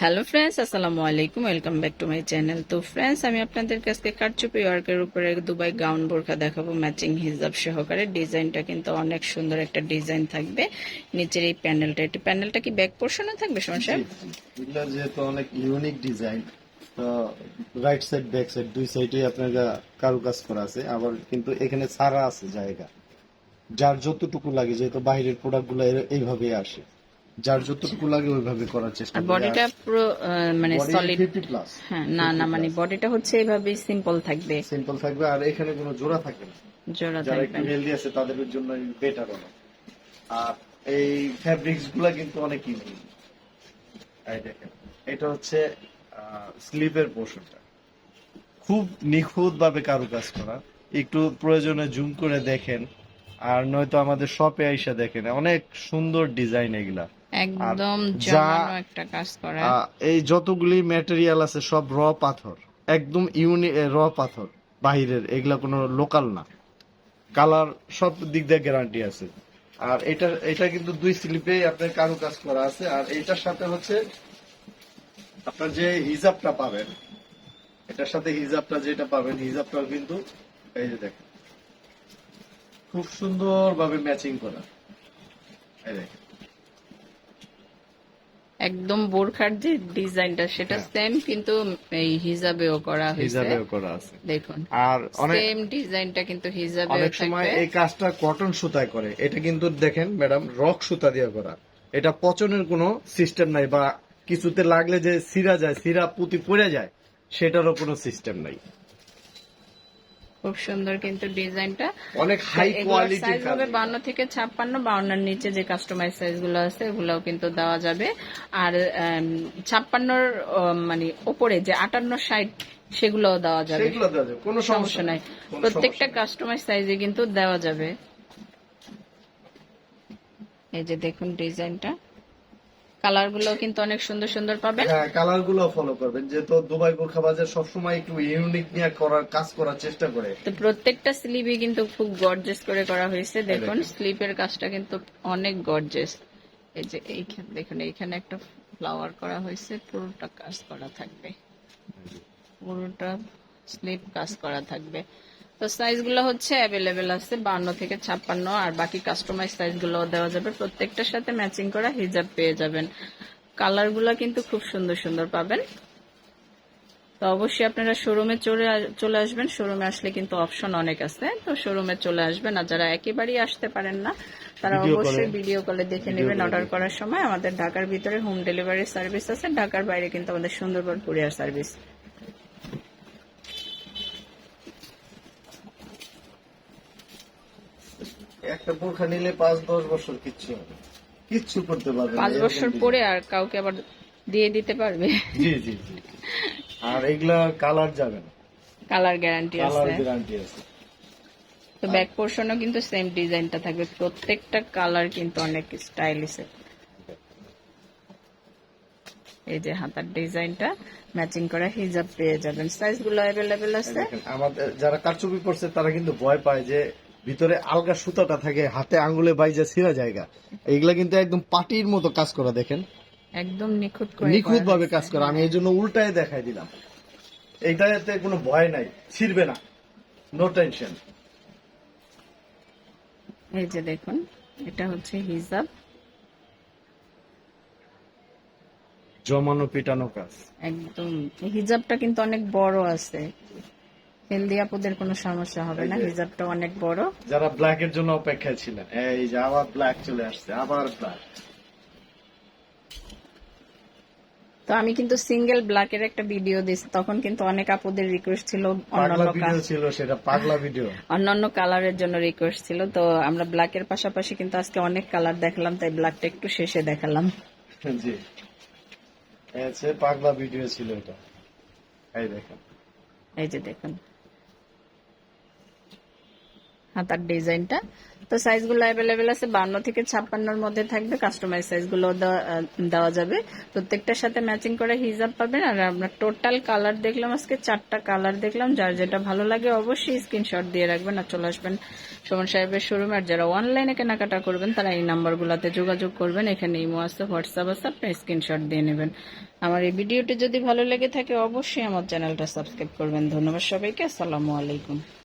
Hello friends আসসালামু আলাইকুম welcome back to my channel তো ফ্রেন্ডস আমি আপনাদের কাছে কারচুপি ওয়ার্কের উপরে দুবাই গাউন বোরখা দেখাবো ম্যাচিং হিজাব সহকারে। ডিজাইনটা কিন্তু অনেক সুন্দর একটা ডিজাইন থাকবে। নিচের এই প্যানেলটা এটা প্যানেলটা কি ব্যাক পোর্শনে থাকবে শোন সাহেব এগুলো যেহেতু অনেক ইউনিক ডিজাইন তো রাইট সাইড ব্যাক সাইড দুই সাইডে আপনার কারুকাজ করা আছে। আবার কিন্তু এখানে সারা আছে জায়গা। যার যতটুকু লাগে যেহেতু বাইরের প্রোডাক্টগুলো এইভাবে আসে। যার যতটুকু লাগে ওইভাবে করার চেষ্টা আর বডিটা পুরো মানে সলিড ফিফটি প্লাস হ্যাঁ না না মানে বডিটা হচ্ছে এইভাবে সিম্পল থাকবে। সিম্পল থাকবে আর এখানে কোনো জোড়া থাকবে না। জোড়া থাকবে যারা একটু হেলদি আছে তাদের জন্য বেটার হবে। আর এই ফ্যাব্রিক্সগুলা কিন্তু অনেক ইউনিক এই দেখেন এটা হচ্ছে স্লিপের পোর্শনটা খুব নিখুঁত ভাবে কারুকাজ করা। একটু প্রয়োজনে জুম করে দেখেন। আর নয়তো আমাদের শপে আইসা দেখেন অনেক সুন্দর ডিজাইন এগুলা। একদম জমানো একটা কাজ করা। এই যতগুলি ম্যাটেরিয়াল আছে সব র পাথর। একদম ইউনি র পাথর বাহিরের। এগুলা কোনো লোকাল না। কালার সব দিক দিয়ে গ্যারান্টি আছে। আর এটা এটা কিন্তু দুই স্লিপে আপনার কারু কাজ করা আছে। আর এটার সাথে হচ্ছে আপনার যে হিজাবটা পাবেন এটার সাথে হিজাবটা যেটা পাবেন হিজাবটাও কিন্তু এই যে দেখেন খুব সুন্দর ভাবে ম্যাচিং করা। এই দেখেন। একদম বোরখার যে ডিজাইনটা সেটা হ্যাঁ। সেম কিন্তু এই হিজাবেও করা হয়েছে। হিজাবেও করা আছে। দেখুন আর অনেক সেম ডিজাইনটা কিন্তু হিজাবে অনেক সময় এই কাজটা কটন সুতায় করে। এটা কিন্তু দেখেন ম্যাডাম রক সুতা দিয়ে করা। এটা পচনের কোনো সিস্টেম নাই বা কিছুতে লাগলে যে সিরা যায় সিরা পুঁতি পড়ে যায় সেটারও কোনো সিস্টেম নাই। খুব সুন্দর কিন্তু ডিজাইনটা। অনেক হাই কোয়ালিটির সাইজ হবে বান্ন থেকে ছাপ্পান্ন বাউন্নার নিচে যে কাস্টমাইজ সাইজগুলো আছে এগুলোও কিন্তু দেওয়া যাবে। আর ছাপ্পান্নর মানে ওপরে যে আটান্ন ষাট সেগুলোও দেওয়া যাবে। সেগুলো দেওয়া যাবে কোনো সমস্যা নাই। প্রত্যেকটা কাস্টমাইজ সাইজে কিন্তু দেওয়া যাবে। এই যে দেখুন ডিজাইনটা। কালারগুলো কিন্তু অনেক সুন্দর সুন্দর পাবেন। হ্যাঁ কালারগুলো ফলো করবেন। যেহেতু দুবাই বোরখা বাজার সবসময় একটু ইউনিক নিয়ে করার কাজ করার চেষ্টা করে। তো প্রত্যেকটা স্লিপই কিন্তু খুব গর্জেস করে করা হয়েছে দেখুন। স্লিপের কাজটা কিন্তু অনেক গর্জেস এই যে এইখানে দেখুন এইখানে একটা ফ্লাওয়ার করা হয়েছে পুরোটা কাজ করা থাকবে। পুরোটা স্লিপ কাজ করা থাকবে। তো সাইজগুলো হচ্ছে অ্যাভেলেবেল আছে বান্ন থেকে ছাপ্পান্ন আর বাকি কাস্টমাইজ সাইজগুলো দেওয়া যাবে। প্রত্যেকটার সাথে ম্যাচিং করা হিজাব পেয়ে যাবেন। কালারগুলা কিন্তু খুব সুন্দর সুন্দর পাবেন। তো অবশ্যই আপনারা শোরুমে চলে চলে আসবেন। শোরুমে আসলে কিন্তু অপশন অনেক আছে। তো শোরুমে চলে আসবেন। আর যারা একেবারেই আসতে পারেন না তারা অবশ্যই ভিডিও কলে দেখে নেবেন অর্ডার করার সময়। আমাদের ঢাকার ভিতরে হোম ডেলিভারি সার্ভিস আছে। ঢাকার বাইরে কিন্তু আমাদের সুন্দরবন কুরিয়ার সার্ভিস একটা বোরখা নিলে পাঁচ দশ বছর কিচ্ছু হবে কিচ্ছু করতে পারবে পাঁচ বছর পরে আর কাউকে আবার দিয়ে দিতে পারবে। জি জি জি আর এগুলা কালার যাবে না। কালার গ্যারান্টি কালার আছে। গ্যারান্টি আছে। তো ব্যাক পোর্শনও কিন্তু সেম ডিজাইনটা থাকবে। প্রত্যেকটা কালার কিন্তু অনেক স্টাইলিশ। এই যে হাতার ডিজাইনটা ম্যাচিং করা হিজাব পেয়ে যাবেন। সাইজগুলো অ্যাভেলেবেল আছে আমাদের যারা কারচুপি পড়ছে তারা কিন্তু ভয় পায় যে ভিতরে আলগা সুতাটা থাকে হাতে আঙ্গুলে বাইজা ছিঁড়া জায়গা। এইগুলা কিন্তু একদম পাটির মতো কাজ করা দেখেন। একদম নিখুঁত করে নিখুঁত ভাবে কাজ করা। আমি এই জন্য উল্টায় দেখাই দিলাম। এইটাতে কোনো ভয় নাই ছিড়বে না। নো টেনশন এই যে দেখুন এটা হচ্ছে হিজাব। জমানো পিটানো কাজ। একদম হিজাবটা কিন্তু অনেক বড় আছে। হেলদি আপুদের কোনো সমস্যা হবে না হিজাবটা অনেক বড়। যারা ব্ল্যাক এর জন্য অপেক্ষায় ছিলেন এই যে আবার ব্ল্যাক চলে আসছে আবার ব্ল্যাক তো আমি কিন্তু সিঙ্গেল ব্ল্যাকের একটা ভিডিও দিছি তখন কিন্তু অনেক আপুদের রিকোয়েস্ট ছিল অন্যান্য ভিডিও ছিল সেটা পাগলা ভিডিও অন্যান্য কালারের জন্য রিকোয়েস্ট ছিল তো আমরা ব্ল্যাক এর পাশাপাশি কিন্তু আজকে অনেক কালার দেখালাম তাই ব্ল্যাকটা একটু শেষে দেখালাম। জি। পাগলা ভিডিও ছিল এটা। এই দেখেন। এই যে দেখুন। হাতার ডিজাইনটা। তো সাইজগুলো অ্যাভেলেবেল আছে, বান্ন থেকে ছাপ্পান্নর মধ্যে থাকবে কাস্টমাইজ সাইজগুলো দেওয়া যাবে। প্রত্যেকটার সাথে ম্যাচিং করে হিজাব পাবেন। আর আমরা টোটাল কালার দেখলাম আজকে, চারটা কালার দেখলাম। যার যেটা ভালো লাগে অবশ্যই স্ক্রিনশট দিয়ে রাখবেন আর চলে আসবেন সুমন সাহেবের শোরুম আর যারা অনলাইনে কেনাকাটা করবেন, তারা এই নাম্বারগুলোতে যোগাযোগ করবেন। এখানে ইমো আছে, হোয়াটসঅ্যাপ আছে, আপনি স্ক্রিনশট দিয়ে নেবেন। আমার এই ভিডিওটি যদি ভালো লেগে থাকে, অবশ্যই আমার চ্যানেলটা সাবস্ক্রাইব করবেন। ধন্যবাদ সবাইকে, আসসালামু আলাইকুম।